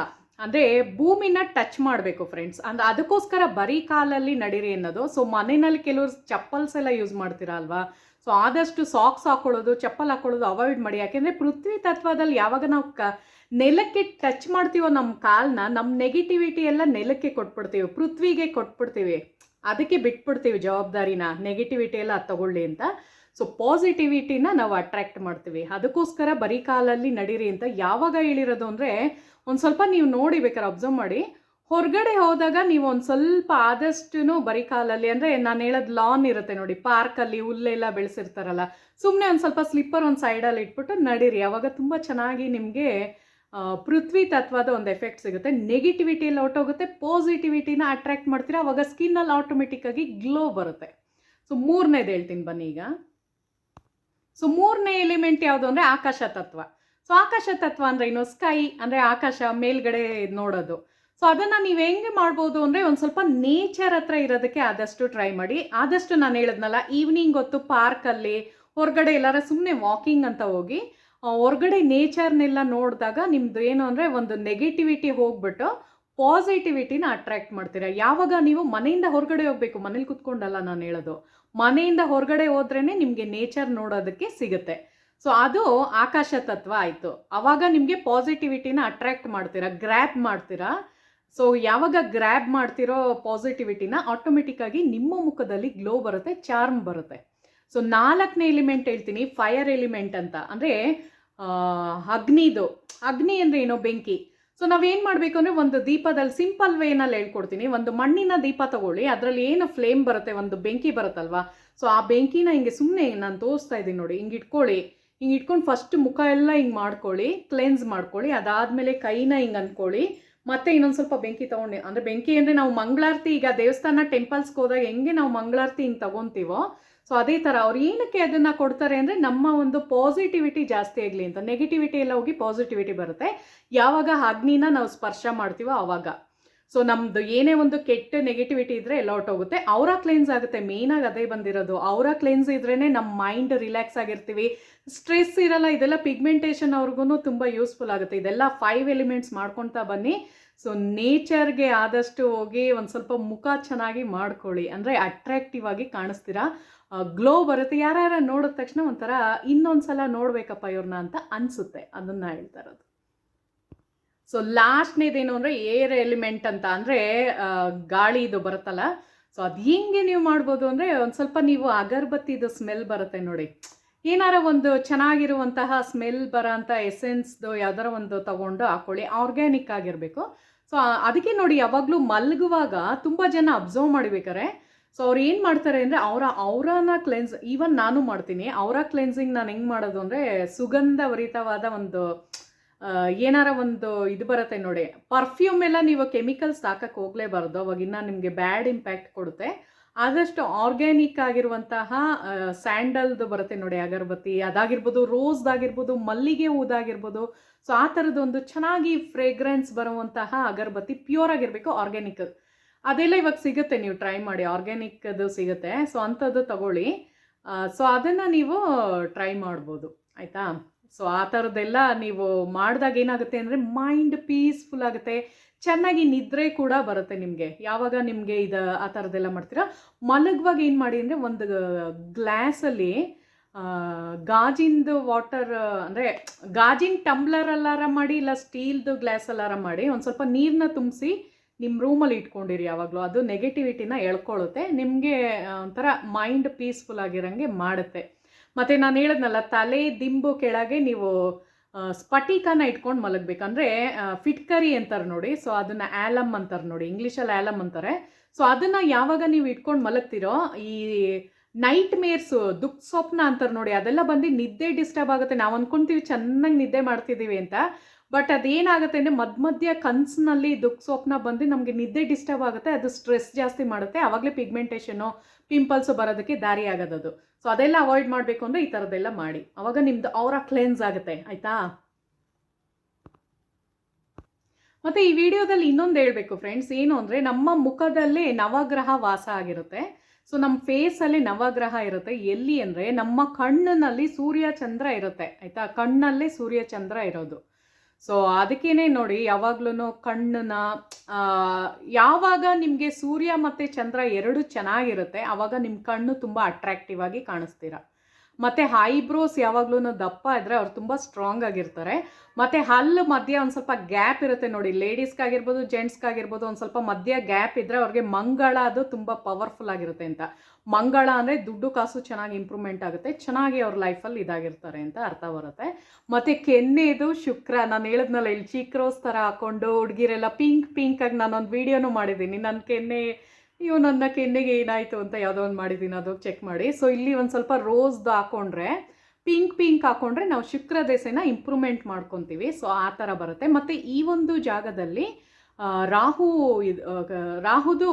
Speaker 1: ಅಂದರೆ ಭೂಮಿನ ಟಚ್ ಮಾಡಬೇಕು ಫ್ರೆಂಡ್ಸ್ ಅಂದ್ರೆ ಅದಕ್ಕೋಸ್ಕರ ಬರೀ ಕಾಲಲ್ಲಿ ನಡೀರಿ ಅನ್ನೋದು. ಸೊ ಮನೆಯಲ್ಲಿ ಕೆಲವರು ಚಪ್ಪಲ್ಸ್ ಎಲ್ಲ ಯೂಸ್ ಮಾಡ್ತೀರಾ ಅಲ್ವಾ? ಸೊ ಆದಷ್ಟು ಸಾಕ್ಸ್ ಹಾಕೊಳ್ಳೋದು, ಚಪ್ಪಲ್ ಹಾಕೊಳ್ಳೋದು ಅವಾಯ್ಡ್ ಮಾಡಿ. ಯಾಕೆಂದರೆ ಪೃಥ್ವಿ ತತ್ವದಲ್ಲಿ ಯಾವಾಗ ನಾವು ಕ ನೆಲಕ್ಕೆ ಟಚ್ ಮಾಡ್ತೀವೋ ನಮ್ಮ ಕಾಲನ್ನ ನಮ್ಮ ನೆಗೆಟಿವಿಟಿ ಎಲ್ಲ ನೆಲಕ್ಕೆ ಕೊಟ್ಬಿಡ್ತೀವಿ, ಪೃಥ್ವಿಗೆ ಕೊಟ್ಬಿಡ್ತೀವಿ. ಅದಕ್ಕೆ ಬಿಟ್ಬಿಡ್ತೀವಿ ಜವಾಬ್ದಾರಿನ ನೆಗೆಟಿವಿಟಿ ಎಲ್ಲ ತಗೊಳ್ಳಿ ಅಂತ. ಸೊ ಪಾಸಿಟಿವಿಟಿನ ನಾವು ಅಟ್ರ್ಯಾಕ್ಟ್ ಮಾಡ್ತೀವಿ. ಅದಕ್ಕೋಸ್ಕರ ಬರೀ ಕಾಲಲ್ಲಿ ನಡೀರಿ ಅಂತ ಯಾವಾಗ ಹೇಳಿರೋದು ಅಂದರೆ, ಒಂದು ಸ್ವಲ್ಪ ನೀವು ನೋಡಿ ಬೇಕಾದ್ರೆ ಅಬ್ಸರ್ವ್ ಮಾಡಿ. ಹೊರಗಡೆ ಹೋದಾಗ ನೀವು ಒಂದು ಸ್ವಲ್ಪ ಆದಷ್ಟು ಬರೀ ಕಾಲಲ್ಲಿ, ಅಂದರೆ ನಾನು ಹೇಳೋದು ಲಾನ್ ಇರುತ್ತೆ ನೋಡಿ ಪಾರ್ಕಲ್ಲಿ ಹುಲ್ಲೆಲ್ಲ ಬೆಳೆಸಿರ್ತಾರಲ್ಲ ಸುಮ್ಮನೆ ಒಂದು ಸ್ವಲ್ಪ ಸ್ಲಿಪ್ಪರ್ ಒಂದು ಸೈಡಲ್ಲಿ ಇಟ್ಬಿಟ್ಟು ನಡೀರಿ. ಅವಾಗ ತುಂಬ ಚೆನ್ನಾಗಿ ನಿಮಗೆ ಪೃಥ್ವಿ ತತ್ವದ ಒಂದು ಎಫೆಕ್ಟ್ ಸಿಗುತ್ತೆ. ನೆಗೆಟಿವಿಟಿಯಲ್ಲಿ ಹೋಗುತ್ತೆ ಪಾಸಿಟಿವಿಟಿನ ಅಟ್ರ್ಯಾಕ್ಟ್ ಮಾಡ್ತೀರಾ? ಅವಾಗ ಸ್ಕಿನ್ನಲ್ಲಿ ಆಟೋಮೆಟಿಕ್ಕಾಗಿ ಗ್ಲೋ ಬರುತ್ತೆ. ಸೊ ಮೂರನೇದು ಹೇಳ್ತೀನಿ ಬನ್ನಿ ಈಗ. ಸೊ ಮೂರನೇ ಎಲಿಮೆಂಟ್ ಯಾವುದು ಅಂದರೆ ಆಕಾಶ ತತ್ವ. ಸೊ ಆಕಾಶ ತತ್ವ ಅಂದರೆ ಏನು? ಸ್ಕೈ ಅಂದರೆ ಆಕಾಶ ಮೇಲ್ಗಡೆ ನೋಡೋದು. ಸೊ ಅದನ್ನು ನೀವು ಹೆಂಗೆ ಮಾಡ್ಬೋದು ಅಂದರೆ ಒಂದು ಸ್ವಲ್ಪ ನೇಚರ್ ಹತ್ರ ಇರೋದಕ್ಕೆ ಆದಷ್ಟು ಟ್ರೈ ಮಾಡಿ. ಆದಷ್ಟು ನಾನು ಹೇಳಿದ್ನಲ್ಲ ಈವ್ನಿಂಗ್ ಹೊತ್ತು ಪಾರ್ಕಲ್ಲಿ ಹೊರಗಡೆ ಎಲ್ಲಾರ ಸುಮ್ಮನೆ ವಾಕಿಂಗ್ ಅಂತ ಹೋಗಿ ಹೊರ್ಗಡೆ ನೇಚರ್ನೆಲ್ಲ ನೋಡಿದಾಗ ನಿಮ್ಮದು ಏನು ಅಂದರೆ ಒಂದು ನೆಗೆಟಿವಿಟಿ ಹೋಗ್ಬಿಟ್ಟು ಪಾಸಿಟಿವಿಟಿನ ಅಟ್ರ್ಯಾಕ್ಟ್ ಮಾಡ್ತೀರಾ? ಯಾವಾಗ ನೀವು ಮನೆಯಿಂದ ಹೊರಗಡೆ ಹೋಗಬೇಕು, ಮನೇಲಿ ಕುತ್ಕೊಂಡಲ್ಲ ನಾನು ಹೇಳೋದು. ಮನೆಯಿಂದ ಹೊರಗಡೆ ಹೋದ್ರೇ ನಿಮಗೆ ನೇಚರ್ ನೋಡೋದಕ್ಕೆ ಸಿಗುತ್ತೆ. ಸೊ ಅದು ಆಕಾಶ ತತ್ವ ಆಯಿತು. ಆವಾಗ ನಿಮಗೆ ಪಾಸಿಟಿವಿಟಿನ ಅಟ್ರ್ಯಾಕ್ಟ್ ಮಾಡ್ತೀರಾ? ಗ್ರ್ಯಾಬ್ ಮಾಡ್ತೀರಾ? ಸೊ ಯಾವಾಗ ಗ್ರ್ಯಾಬ್ ಮಾಡ್ತಿರೋ ಪಾಸಿಟಿವಿಟಿನ ಆಟೋಮೆಟಿಕ್ಕಾಗಿ ನಿಮ್ಮ ಮುಖದಲ್ಲಿ ಗ್ಲೋ ಬರುತ್ತೆ ಚಾರ್ಮ್ ಬರುತ್ತೆ. ಸೊ ನಾಲ್ಕನೇ ಎಲಿಮೆಂಟ್ ಹೇಳ್ತೀನಿ ಫೈರ್ ಎಲಿಮೆಂಟ್ ಅಂತ. ಅಂದರೆ ಅಗ್ನಿದು. ಅಗ್ನಿ ಅಂದರೆ ಏನೋ ಬೆಂಕಿ. ಸೊ ನಾವೇನು ಮಾಡಬೇಕು ಅಂದರೆ ಒಂದು ದೀಪದಲ್ಲಿ ಸಿಂಪಲ್ ವೇನಲ್ಲಿ ಹೇಳ್ಕೊಡ್ತೀನಿ. ಒಂದು ಮಣ್ಣಿನ ದೀಪ ತಗೊಳ್ಳಿ. ಅದರಲ್ಲಿ ಏನು ಫ್ಲೇಮ್ ಬರುತ್ತೆ, ಒಂದು ಬೆಂಕಿ ಬರುತ್ತಲ್ವಾ? ಸೊ ಆ ಬೆಂಕಿನ ಹಿಂಗೆ ಸುಮ್ಮನೆ ನಾನು ತೋರಿಸ್ತಾ ಇದ್ದೀನಿ ನೋಡಿ. ಹಿಂಗೆ ಇಟ್ಕೊಳ್ಳಿ. ಹಿಂಗೆ ಇಟ್ಕೊಂಡು ಫಸ್ಟ್ ಮುಖ ಎಲ್ಲ ಹಿಂಗೆ ಮಾಡ್ಕೊಳ್ಳಿ. ಕ್ಲೆನ್ಸ್ ಮಾಡ್ಕೊಳ್ಳಿ. ಅದಾದಮೇಲೆ ಕೈನ ಹಿಂಗೆ ಅಂದ್ಕೊಳ್ಳಿ. ಮತ್ತೆ ಇನ್ನೊಂದು ಸ್ವಲ್ಪ ಬೆಂಕಿ ತೊಗೊಂಡು. ಅಂದರೆ ಬೆಂಕಿ ಅಂದರೆ ನಾವು ಮಂಗಳಾರತಿ ಈಗ ದೇವಸ್ಥಾನ ಟೆಂಪಲ್ಸ್ಗೆ ಹೋದಾಗ ಹೆಂಗೆ ನಾವು ಮಂಗಳಾರತಿ ಹಿಂಗೆ ತಗೊತೀವೋ ಸೊ ಅದೇ ಥರ ಅವ್ರು ಏನಕ್ಕೆ ಅದನ್ನು ಕೊಡ್ತಾರೆ ಅಂದರೆ ನಮ್ಮ ಒಂದು ಪಾಸಿಟಿವಿಟಿ ಜಾಸ್ತಿ ಆಗಲಿ ಅಂತ. ನೆಗೆಟಿವಿಟಿ ಎಲ್ಲ ಹೋಗಿ ಪಾಸಿಟಿವಿಟಿ ಬರುತ್ತೆ. ಯಾವಾಗ ಅಗ್ನಿನ ನಾವು ಸ್ಪರ್ಶ ಮಾಡ್ತೀವೋ ಆವಾಗ ಸೊ ನಮ್ದು ಏನೇ ಒಂದು ಕೆಟ್ಟ ನೆಗೆಟಿವಿಟಿ ಇದ್ರೆ ಎಲ್ಲ ಹೋಗುತ್ತೆ ಅವರ ಕ್ಲೇನ್ಸ್ ಆಗುತ್ತೆ. ಮೇಯ್ನಾಗಿ ಅದೇ ಬಂದಿರೋದು. ಅವರ ಕ್ಲೇನ್ಸ್ ಇದ್ರೇನೆ ನಮ್ಮ ಮೈಂಡ್ ರಿಲ್ಯಾಕ್ಸ್ ಆಗಿರ್ತೀವಿ. ಸ್ಟ್ರೆಸ್ ಇರಲ್ಲ, ಇದೆಲ್ಲ ಪಿಗ್ಮೆಂಟೇಷನ್ ಅವ್ರಿಗೂ ತುಂಬ ಯೂಸ್ಫುಲ್ ಆಗುತ್ತೆ. ಇದೆಲ್ಲ ಫೈವ್ ಎಲಿಮೆಂಟ್ಸ್ ಮಾಡ್ಕೊತಾ ಬನ್ನಿ. ಸೊ ನೇಚರ್ಗೆ ಆದಷ್ಟು ಹೋಗಿ ಒಂದು ಸ್ವಲ್ಪ ಮುಖ ಚೆನ್ನಾಗಿ ಮಾಡ್ಕೊಳ್ಳಿ. ಅಂದರೆ ಅಟ್ರಾಕ್ಟಿವ್ ಆಗಿ ಕಾಣಿಸ್ತೀರಾ? ಗ್ಲೋ ಬರುತ್ತೆ. ಯಾರ್ಯಾರ ನೋಡಿದ ತಕ್ಷಣ ಒಂಥರ ಇನ್ನೊಂದ್ಸಲ ನೋಡ್ಬೇಕಪ್ಪ ಇವ್ರನ್ನ ಅಂತ ಅನಿಸುತ್ತೆ. ಅದನ್ನ ಹೇಳ್ತಾ ಇರೋದು. ಸೊ ಲಾಸ್ಟ್ನೇದೇನು ಅಂದರೆ ಏರ್ ಎಲಿಮೆಂಟ್ ಅಂತ ಅಂದರೆ ಗಾಳಿ ಇದು ಬರುತ್ತಲ್ಲ ಸೊ ಅದು ಹೆಂಗೆ ನೀವು ಮಾಡ್ಬೋದು ಅಂದರೆ ಒಂದು ಸ್ವಲ್ಪ ನೀವು ಅಗರಬತ್ತಿದು ಸ್ಮೆಲ್ ಬರುತ್ತೆ ನೋಡಿ. ಏನಾರ ಒಂದು ಚೆನ್ನಾಗಿರುವಂತಹ ಸ್ಮೆಲ್ ಬರೋಂಥ ಎಸೆನ್ಸ್ದು ಯಾವ್ದಾರ ಒಂದು ತಗೊಂಡು ಹಾಕೊಳ್ಳಿ. ಆರ್ಗ್ಯಾನಿಕ್ ಆಗಿರಬೇಕು. ಸೊ ಅದಕ್ಕೆ ನೋಡಿ ಯಾವಾಗಲೂ ಮಲಗುವಾಗ ತುಂಬ ಜನ ಅಬ್ಸರ್ವ್ ಮಾಡಬೇಕಾರೆ ಸೊ ಅವ್ರು ಏನು ಮಾಡ್ತಾರೆ ಅಂದರೆ ಅವರ, ಅವರನ್ನ ಕ್ಲೆನ್ಸ್ ಈವನ್ ನಾನು ಮಾಡ್ತೀನಿ, ಅವರ ಕ್ಲೆನ್ಸಿಂಗ್ ನಾನು ಹೆಂಗೆ ಮಾಡೋದು ಅಂದರೆ ಸುಗಂಧಭರಿತವಾದ ಒಂದು ಏನಾರ ಒಂದು ಇದು ಬರುತ್ತೆ ನೋಡಿ. ಪರ್ಫ್ಯೂಮ್ ಎಲ್ಲ ನೀವು ಕೆಮಿಕಲ್ಸ್ ಹಾಕಕ್ಕೆ ಹೋಗಲೇಬಾರ್ದು ಅವಾಗಿನ್ನ ನಿಮಗೆ ಬ್ಯಾಡ್ ಇಂಪ್ಯಾಕ್ಟ್ ಕೊಡುತ್ತೆ. ಆದಷ್ಟು ಆರ್ಗ್ಯಾನಿಕ್ ಆಗಿರುವಂತಹ ಸ್ಯಾಂಡಲ್ದು ಬರುತ್ತೆ ನೋಡಿ, ಅಗರಬತ್ತಿ, ಅದಾಗಿರ್ಬೋದು ರೋಸ್ದಾಗಿರ್ಬೋದು ಮಲ್ಲಿಗೆ ಹೂದಾಗಿರ್ಬೋದು. ಸೊ ಆ ಥರದ್ದು ಒಂದು ಚೆನ್ನಾಗಿ ಫ್ರೇಗ್ರೆನ್ಸ್ ಬರುವಂತಹ ಅಗರಬತ್ತಿ ಪ್ಯೂರ್ ಆಗಿರಬೇಕು ಆರ್ಗ್ಯಾನಿಕ್ ಅದೆಲ್ಲ ಇವಾಗ ಸಿಗುತ್ತೆ, ನೀವು ಟ್ರೈ ಮಾಡಿ. ಆರ್ಗ್ಯಾನಿಕ್ದು ಸಿಗುತ್ತೆ. ಸೊ ಅಂಥದ್ದು ತಗೊಳ್ಳಿ. ಸೊ ಅದನ್ನು ನೀವು ಟ್ರೈ ಮಾಡ್ಬೋದು. ಆಯಿತಾ? ಸೊ ಆ ಥರದ್ದೆಲ್ಲ ನೀವು ಮಾಡಿದಾಗ ಏನಾಗುತ್ತೆ ಅಂದರೆ ಮೈಂಡ್ ಪೀಸ್ಫುಲ್ ಆಗುತ್ತೆ. ಚೆನ್ನಾಗಿ ನಿದ್ರೆ ಕೂಡ ಬರುತ್ತೆ ನಿಮಗೆ. ಯಾವಾಗ ನಿಮಗೆ ಇದು, ಆ ಥರದ್ದೆಲ್ಲ ಮಾಡ್ತೀರಾ? ಮಲಗುವಾಗ ಏನು ಮಾಡಿ ಅಂದರೆ, ಒಂದು ಗ್ಲಾಸಲ್ಲಿ ಗಾಜಿಂದು ವಾಟರ್ ಅಂದರೆ, ಗಾಜಿನ ಟಂಬ್ಲರ್ ಅಲ್ಲಾರ ಮಾಡಿ, ಇಲ್ಲ ಸ್ಟೀಲ್ದು ಗ್ಲಾಸ್ ಅಲ್ಲಾರ ಮಾಡಿ, ಒಂದು ಸ್ವಲ್ಪ ನೀರನ್ನ ತುಂಬಿಸಿ ನಿಮ್ಮ ರೂಮಲ್ಲಿ ಇಟ್ಕೊಂಡಿರಿ ಯಾವಾಗಲೂ. ಅದು ನೆಗೆಟಿವಿಟಿನ ಎಳ್ಕೊಳ್ಳುತ್ತೆ ನಿಮಗೆ ಒಂಥರ ಮೈಂಡ್ ಪೀಸ್ಫುಲ್ ಆಗಿರೋಂಗೆ ಮಾಡುತ್ತೆ. ಮತ್ತು ನಾನು ಹೇಳಿದ್ನಲ್ಲ, ತಲೆ ದಿಂಬು ಕೆಳಗೆ ನೀವು ಸ್ಫಟಿಕನ ಇಟ್ಕೊಂಡು ಮಲಗಬೇಕಂದ್ರೆ ಫಿಟ್ಕರಿ ಅಂತಾರೆ ನೋಡಿ. ಸೊ, ಅದನ್ನು ಆ್ಯಲಮ್ ಅಂತಾರೆ ನೋಡಿ. ಇಂಗ್ಲೀಷಲ್ಲಿ ಆ್ಯಲಮ್ ಅಂತಾರೆ. ಸೊ, ಅದನ್ನು ಯಾವಾಗ ನೀವು ಇಟ್ಕೊಂಡು ಮಲಗ್ತಿರೋ, ಈ ನೈಟ್ ಮೇರ್ಸು ದುಃಖ ಸ್ವಪ್ನ ಅಂತಾರೆ ನೋಡಿ, ಅದೆಲ್ಲ ಬಂದು ನಿದ್ದೆ ಡಿಸ್ಟರ್ಬ್ ಆಗುತ್ತೆ. ನಾವು ಅಂದ್ಕೊಂತೀವಿ ಚೆನ್ನಾಗಿ ನಿದ್ದೆ ಮಾಡ್ತಿದ್ದೀವಿ ಅಂತ. ಬಟ್ ಅದೇನಾಗುತ್ತೆ ಅಂದರೆ ಮಧ್ಯ ಮಧ್ಯ ಕನಸಿನಲ್ಲಿ ದುಃಖ ಸ್ವಪ್ನ ಬಂದು ನಮಗೆ ನಿದ್ದೆ ಡಿಸ್ಟರ್ಬ್ ಆಗುತ್ತೆ, ಅದು ಸ್ಟ್ರೆಸ್ ಜಾಸ್ತಿ ಮಾಡುತ್ತೆ. ಆವಾಗಲೇ ಪಿಗ್ಮೆಂಟೇಷನು ಪಿಂಪಲ್ಸು ಬರೋದಕ್ಕೆ ದಾರಿ ಆಗೋದದು. ಸೊ ಅದೆಲ್ಲ ಅವಾಯ್ಡ್ ಮಾಡಬೇಕು ಅಂದರೆ ಈ ಥರದ್ದೆಲ್ಲ ಮಾಡಿ. ಅವಾಗ ನಿಮ್ದು ಅವರ ಕ್ಲೆನ್ಸ್ ಆಗುತ್ತೆ. ಆಯಿತಾ? ಮತ್ತು ಈ ವಿಡಿಯೋದಲ್ಲಿ ಇನ್ನೊಂದು ಹೇಳಬೇಕು ಫ್ರೆಂಡ್ಸ್ ಏನು ಅಂದರೆ ನಮ್ಮ ಮುಖದಲ್ಲೇ ನವಗ್ರಹ ವಾಸ ಆಗಿರುತ್ತೆ. ಸೊ ನಮ್ಮ ಫೇಸಲ್ಲಿ ನವಗ್ರಹ ಇರುತ್ತೆ. ಎಲ್ಲಿ ಅಂದರೆ ನಮ್ಮ ಕಣ್ಣಿನಲ್ಲಿ ಸೂರ್ಯ ಚಂದ್ರ ಇರುತ್ತೆ. ಆಯಿತಾ? ಕಣ್ಣಲ್ಲೇ ಸೂರ್ಯ ಚಂದ್ರ ಇರೋದು. ಸೊ ಅದಕ್ಕೇನೆ ನೋಡಿ ಯಾವಾಗ್ಲೂ ಕಣ್ಣನ್ನ ಯಾವಾಗ ನಿಮಗೆ ಸೂರ್ಯ ಮತ್ತು ಚಂದ್ರ ಎರಡು ಚೆನ್ನಾಗಿರುತ್ತೆ ಆವಾಗ ನಿಮ್ಮ ಕಣ್ಣು ತುಂಬ ಅಟ್ರಾಕ್ಟಿವ್ ಆಗಿ ಕಾಣಿಸ್ತೀರ. ಮತ್ತು ಐಬ್ರೋಸ್ ಯಾವಾಗ್ಲೂ ದಪ್ಪ ಇದ್ದರೆ ಅವ್ರು ತುಂಬ ಸ್ಟ್ರಾಂಗ್ ಆಗಿರ್ತಾರೆ. ಮತ್ತು ಹಲ್ಲು ಮಧ್ಯ ಒಂದು ಸ್ವಲ್ಪ ಗ್ಯಾಪ್ ಇರುತ್ತೆ ನೋಡಿ ಲೇಡೀಸ್ಗಾಗಿರ್ಬೋದು ಜೆಂಟ್ಸ್ಗಾಗಿರ್ಬೋದು ಒಂದು ಸ್ವಲ್ಪ ಮಧ್ಯ ಗ್ಯಾಪ್ ಇದ್ದರೆ ಅವ್ರಿಗೆ ಮಂಗಳ ಅದು ತುಂಬ ಪವರ್ಫುಲ್ ಆಗಿರುತ್ತೆ ಅಂತ. ಮಂಗಳ ಅಂದರೆ ದುಡ್ಡು ಕಾಸು ಚೆನ್ನಾಗಿ ಇಂಪ್ರೂವ್ಮೆಂಟ್ ಆಗುತ್ತೆ, ಚೆನ್ನಾಗಿ ಅವ್ರ ಲೈಫಲ್ಲಿ ಇದಾಗಿರ್ತಾರೆ ಅಂತ ಅರ್ಥ ಬರುತ್ತೆ. ಮತ್ತು ಕೆನ್ನೆದು ಶುಕ್ರ, ನಾನು ಹೇಳಿದ್ನಲ್ಲ, ಇಲ್ಲಿ ಚೀಕ್ರೋಸ್ ಥರ ಹಾಕ್ಕೊಂಡು ಹುಡುಗಿರೆಲ್ಲ ಪಿಂಕ್ ಪಿಂಕಾಗಿ ನಾನೊಂದು ವೀಡಿಯೋನು ಮಾಡಿದ್ದೀನಿ. ನನ್ನ ಕೆನ್ನೆ, ಅಯ್ಯೋ, ನನ್ನ ಕೆನ್ನೆಗೆ ಏನಾಯಿತು ಅಂತ ಯಾವುದೋ ಒಂದು ಮಾಡಿದ್ದೀನಿ ಅದು ಚೆಕ್ ಮಾಡಿ. ಸೊ ಇಲ್ಲಿ ಒಂದು ಸ್ವಲ್ಪ ರೋಸ್ದು ಹಾಕ್ಕೊಂಡ್ರೆ ಪಿಂಕ್ ಪಿಂಕ್ ಹಾಕೊಂಡ್ರೆ ನಾವು ಶುಕ್ರ ದೇಸೆನ ಇಂಪ್ರೂವ್ಮೆಂಟ್ ಮಾಡ್ಕೊತೀವಿ. ಸೊ ಆ ಥರ ಬರುತ್ತೆ. ಮತ್ತು ಈ ಒಂದು ಜಾಗದಲ್ಲಿ ರಾಹು ರಾಹುದು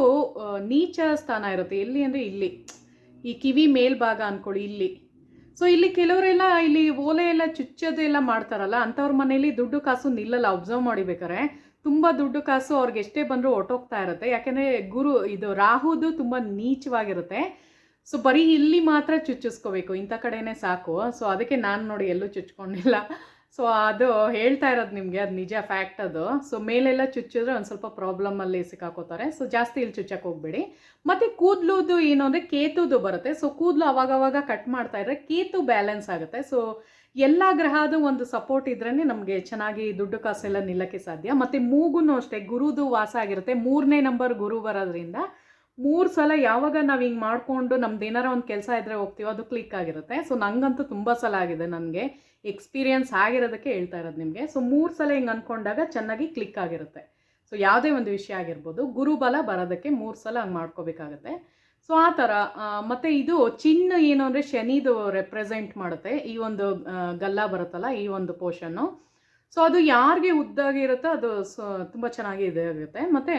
Speaker 1: ನೀಚ ಸ್ಥಾನ ಇರುತ್ತೆ. ಎಲ್ಲಿ ಅಂದರೆ ಇಲ್ಲಿ. ಈ ಕಿವಿ ಮೇಲ್ಭಾಗ ಅಂದ್ಕೊಳ್ಳಿ ಇಲ್ಲಿ. ಸೊ ಇಲ್ಲಿ ಕೆಲವರೆಲ್ಲ ಇಲ್ಲಿ ಓಲೆ ಎಲ್ಲ ಚುಚ್ಚೋದೆಲ್ಲ ಮಾಡ್ತಾರಲ್ಲ ಅಂಥವ್ರ ಮನೇಲಿ ದುಡ್ಡು ಕಾಸು ನಿಲ್ಲಲ್ಲ ಅಬ್ಸರ್ವ್ ಮಾಡಿಬೇಕಾರೆ ತುಂಬ ದುಡ್ಡು ಕಾಸು ಅವ್ರಿಗೆ ಎಷ್ಟೇ ಬಂದರೂ ಹೊಟ್ಟೋಗ್ತಾ ಇರುತ್ತೆ. ಯಾಕೆಂದರೆ ಗುರು, ಇದು ರಾಹುದು ತುಂಬ ನೀಚವಾಗಿರುತ್ತೆ. ಸೊ ಬರೀ ಇಲ್ಲಿ ಮಾತ್ರ ಚುಚ್ಚಿಸ್ಕೋಬೇಕು. ಇಂಥ ಕಡೆನೇ ಸಾಕು. ಸೊ ಅದಕ್ಕೆ ನಾನು ನೋಡಿ ಎಲ್ಲೂ ಚುಚ್ಕೊಂಡಿಲ್ಲ. ಸೊ ಅದು ಹೇಳ್ತಾ ಇರೋದು ನಿಮಗೆ, ಅದು ನಿಜ ಫ್ಯಾಕ್ಟ್ ಅದು. ಸೊ ಮೇಲೆಲ್ಲ ಚುಚ್ಚಿದ್ರೆ ಒಂದು ಸ್ವಲ್ಪ ಪ್ರಾಬ್ಲಮಲ್ಲಿ ಸಿಕ್ಕಾಕೋತಾರೆ. ಸೊ ಜಾಸ್ತಿ ಇಲ್ಲಿ ಚುಚ್ಚಕ್ಕೆ ಹೋಗ್ಬೇಡಿ. ಮತ್ತು ಕೂದಲುದು ಏನು ಅಂದರೆ ಕೇತುದು ಬರುತ್ತೆ. ಸೊ ಕೂದಲು ಅವಾಗವಾಗ ಕಟ್ ಮಾಡ್ತಾ ಇದ್ರೆ ಕೇತು ಬ್ಯಾಲೆನ್ಸ್ ಆಗುತ್ತೆ. ಸೊ ಎಲ್ಲ ಗ್ರಹದ ಒಂದು ಸಪೋರ್ಟ್ ಇದ್ರೇ ನಮಗೆ ಚೆನ್ನಾಗಿ ದುಡ್ಡು ಕಾಸೆಲ್ಲ ನಿಲ್ಲಕ್ಕೆ ಸಾಧ್ಯ. ಮತ್ತು ಮೂಗೂ ಅಷ್ಟೇ, ಗುರುದು ವಾಸ ಆಗಿರುತ್ತೆ. ಮೂರನೇ ನಂಬರ್ ಗುರು ಬರೋದ್ರಿಂದ ಮೂರು ಸಲ ಯಾವಾಗ ನಾವು ಹಿಂಗೆ ಮಾಡಿಕೊಂಡು ನಮ್ದು ಏನಾರ ಒಂದು ಕೆಲಸ ಇದ್ದರೆ ಹೋಗ್ತೀವೋ ಅದು ಕ್ಲಿಕ್ ಆಗಿರುತ್ತೆ. ಸೊ ನಂಗಂತೂ ತುಂಬ ಸಲ ಆಗಿದೆ ನನಗೆ ಎಕ್ಸ್ಪೀರಿಯನ್ಸ್ ಆಗಿರೋದಕ್ಕೆ ಹೇಳ್ತಾ ಇರೋದು ನಿಮಗೆ. ಸೊ ಮೂರು ಸಲ ಹಿಂಗೆ ಅಂದ್ಕೊಂಡಾಗ ಚೆನ್ನಾಗಿ ಕ್ಲಿಕ್ ಆಗಿರುತ್ತೆ. ಸೊ ಯಾವುದೇ ಒಂದು ವಿಷಯ ಆಗಿರ್ಬೋದು, ಗುರುಬಲ ಬರೋದಕ್ಕೆ ಮೂರು ಸಲ ಹಂಗೆ ಮಾಡ್ಕೋಬೇಕಾಗತ್ತೆ. ಸೊ ಆ ಥರ ಮತ್ತು ಇದು ಚಿನ್ನ ಏನು ಅಂದರೆ ಶನಿದು ರೆಪ್ರೆಸೆಂಟ್ ಮಾಡುತ್ತೆ. ಈ ಒಂದು ಗಲ್ಲ ಬರುತ್ತಲ್ಲ, ಈ ಒಂದು ಪೋರ್ಷನ್ನು ಸೊ ಅದು ಯಾರಿಗೆ ಉದ್ದಾಗಿರುತ್ತೋ ಅದು ಸೊ, ತುಂಬ ಚೆನ್ನಾಗಿ ಇದಾಗುತ್ತೆ. ಮತ್ತು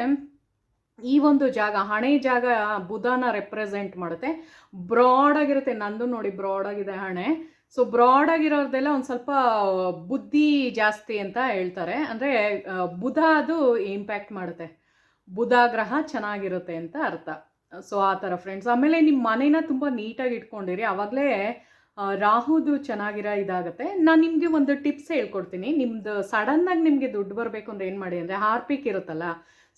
Speaker 1: ಈ ಒಂದು ಜಾಗ, ಹಣೆ ಜಾಗ ಬುಧನ ರೆಪ್ರೆಸೆಂಟ್ ಮಾಡುತ್ತೆ. ಬ್ರಾಡ್ ಆಗಿರುತ್ತೆ, ನಂದು ನೋಡಿ ಬ್ರಾಡ್ ಆಗಿದೆ ಹಣೆ. ಸೊ ಬ್ರಾಡ್ ಆಗಿರೋದೆಲ್ಲ ಒಂದು ಸ್ವಲ್ಪ ಬುದ್ಧಿ ಜಾಸ್ತಿ ಅಂತ ಹೇಳ್ತಾರೆ. ಅಂದರೆ ಬುಧ ಅದು ಇಂಪ್ಯಾಕ್ಟ್ ಮಾಡುತ್ತೆ. ಬುಧ ಗ್ರಹ ಚೆನ್ನಾಗಿರುತ್ತೆ ಅಂತ ಅರ್ಥ. ಸೊ ಆ ಥರ ಫ್ರೆಂಡ್ಸ್ ಆಮೇಲೆ ನಿಮ್ಮ ಮನೇನ ತುಂಬ ನೀಟಾಗಿ ಇಟ್ಕೊಂಡಿರಿ. ಆವಾಗಲೇ ರಾಹುದು ಚೆನ್ನಾಗಿರೋ ಇದಾಗುತ್ತೆ. ನಾನು ನಿಮಗೆ ಒಂದು ಟಿಪ್ಸ್ ಹೇಳ್ಕೊಡ್ತೀನಿ. ನಿಮ್ಮದು ಸಡನ್ನಾಗಿ ನಿಮಗೆ ದುಡ್ಡು ಬರಬೇಕು ಅಂದ್ರೆ ಏನು ಮಾಡಿ ಅಂದರೆ ಹಾರ್ಪಿಕ್ ಇರುತ್ತಲ್ಲ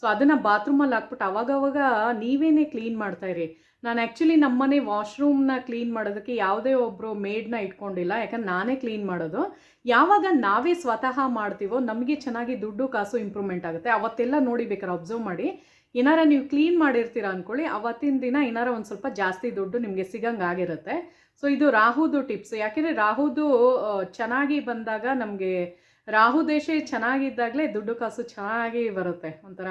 Speaker 1: ಸೊ ಅದನ್ನು ಬಾತ್ರೂಮಲ್ಲಿ ಹಾಕ್ಬಿಟ್ಟು ಅವಾಗವಾಗ ನೀವೇನೇ ಕ್ಲೀನ್ ಮಾಡ್ತಾ ಇರಿ. ನಾನು ಆ್ಯಕ್ಚುಲಿ ನಮ್ಮನೆ ವಾಶ್ರೂಮ್ನ ಕ್ಲೀನ್ ಮಾಡೋದಕ್ಕೆ ಯಾವುದೇ ಒಬ್ಬರು ಮೇಡ್ನ ಇಟ್ಕೊಂಡಿಲ್ಲ, ಯಾಕಂದ್ರೆ ನಾನೇ ಕ್ಲೀನ್ ಮಾಡೋದು. ಯಾವಾಗ ನಾವೇ ಸ್ವತಃ ಮಾಡ್ತೀವೋ ನಮಗೆ ಚೆನ್ನಾಗಿ ದುಡ್ಡು ಕಾಸು ಇಂಪ್ರೂವ್ಮೆಂಟ್ ಆಗುತ್ತೆ. ಅವತ್ತೆಲ್ಲ ನೋಡಿ ಬೇಕಾದ್ರೆ ಅಬ್ಸರ್ವ್ ಮಾಡಿ. ಏನಾರ ನೀವು ಕ್ಲೀನ್ ಮಾಡಿರ್ತೀರ ಅಂದ್ಕೊಳ್ಳಿ ಅವತ್ತಿನ ದಿನ ಏನಾರ ಒಂದು ಸ್ವಲ್ಪ ಜಾಸ್ತಿ ದುಡ್ಡು ನಿಮಗೆ ಸಿಗಂಗೆ ಆಗಿರುತ್ತೆ. ಸೊ ಇದು ರಾಹುದು ಟಿಪ್ಸ್ ಯಾಕೆಂದರೆ ರಾಹುದು ಚೆನ್ನಾಗಿ ಬಂದಾಗ ನಮಗೆ ರಾಹು ದೇಶ ಚೆನ್ನಾಗಿದ್ದಾಗಲೇ ದುಡ್ಡು ಕಾಸು ಚೆನ್ನಾಗಿ ಬರುತ್ತೆ. ಒಂಥರ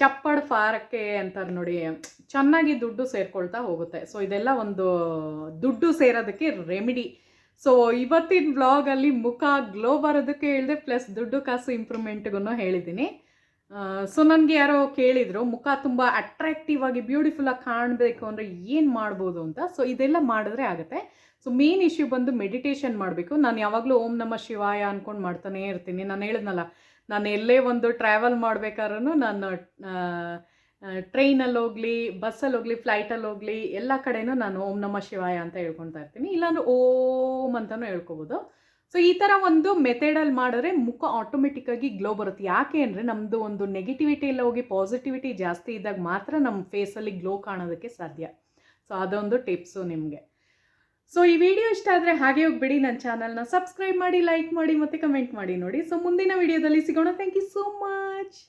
Speaker 1: ಚಪ್ಪಡ್ ಫಾರಕ್ಕೆ ಅಂತಾರೆ ನೋಡಿ, ಚೆನ್ನಾಗಿ ದುಡ್ಡು ಸೇರ್ಕೊಳ್ತಾ ಹೋಗುತ್ತೆ. ಸೊ ಇದೆಲ್ಲ ಒಂದು ದುಡ್ಡು ಸೇರೋದಕ್ಕೆ ರೆಮಿಡಿ ಸೊ ಇವತ್ತಿನ ವ್ಲಾಗಲ್ಲಿ ಮುಖ ಗ್ಲೋ ಬರೋದಕ್ಕೆ ಹೇಳಿದೆ ಪ್ಲಸ್ ದುಡ್ಡು ಕಾಸು ಇಂಪ್ರೂವ್ಮೆಂಟ್ಗೂ ಹೇಳಿದ್ದೀನಿ. ಸೊ ನನಗೆ ಯಾರೋ ಕೇಳಿದರು, ಮುಖ ತುಂಬ ಅಟ್ರಾಕ್ಟಿವ್ ಆಗಿ ಬ್ಯೂಟಿಫುಲ್ಲಾಗಿ ಕಾಣಬೇಕು ಅಂದರೆ ಏನು ಮಾಡ್ಬೋದು ಅಂತ? ಸೊ ಇದೆಲ್ಲ ಮಾಡಿದ್ರೆ ಆಗುತ್ತೆ. ಸೊ ಮೇನ್ ಇಶ್ಯೂ ಬಂದು ಮೆಡಿಟೇಷನ್ ಮಾಡಬೇಕು. ನಾನು ಯಾವಾಗಲೂ ಓಂ ನಮ ಶಿವಾಯ ಅಂದ್ಕೊಂಡು ಮಾಡ್ತಾನೇ ಇರ್ತೀನಿ. ನಾನು ಹೇಳಿದ್ನಲ್ಲ, ನಾನು ಎಲ್ಲೇ ಒಂದು ಟ್ರಾವೆಲ್ ಮಾಡ್ಬೇಕಾದ್ರೂ ನಾನು ಟ್ರೈನಲ್ಲಿ ಹೋಗಲಿ ಬಸ್ಸಲ್ಲಿ ಹೋಗಲಿ ಫ್ಲೈಟಲ್ಲಿ ಹೋಗಲಿ, ಎಲ್ಲ ಕಡೆಯೂ ನಾನು ಓಂ ನಮ ಶಿವಾಯ ಅಂತ ಹೇಳ್ಕೊತಾ ಇರ್ತೀನಿ. ಇಲ್ಲಾಂದ್ರೆ ಓಂ ಅಂತಲೂ ಹೇಳ್ಕೊಬೋದು. ಸೊ ಈ ಥರ ಒಂದು ಮೆಥಡಲ್ಲಿ ಮಾಡಿದ್ರೆ ಮುಖ ಆಟೋಮೆಟಿಕ್ಕಾಗಿ ಗ್ಲೋ ಬರುತ್ತೆ. ಯಾಕೆ ಅಂದರೆ ನಮ್ಮದು ಒಂದು ನೆಗೆಟಿವಿಟಿ ಎಲ್ಲ ಹೋಗಿ ಪಾಸಿಟಿವಿಟಿ ಜಾಸ್ತಿ ಇದ್ದಾಗ ಮಾತ್ರ ನಮ್ಮ ಫೇಸಲ್ಲಿ ಗ್ಲೋ ಕಾಣೋದಕ್ಕೆ ಸಾಧ್ಯ. ಸೊ ಅದೊಂದು ಟಿಪ್ಸು ನಿಮಗೆ. ಸೊ ಈ ವಿಡಿಯೋ ಇಷ್ಟ ಆದರೆ ಹಾಗೆ ಹೋಗ್ಬಿಡಿ. ನನ್ನ ಚಾನಲ್ನ ಸಬ್ಸ್ಕ್ರೈಬ್ ಮಾಡಿ ಲೈಕ್ ಮಾಡಿ ಮತ್ತು ಕಮೆಂಟ್ ಮಾಡಿ ನೋಡಿ. ಸೊ ಮುಂದಿನ ವಿಡಿಯೋದಲ್ಲಿ ಸಿಗೋಣ. Thank you so much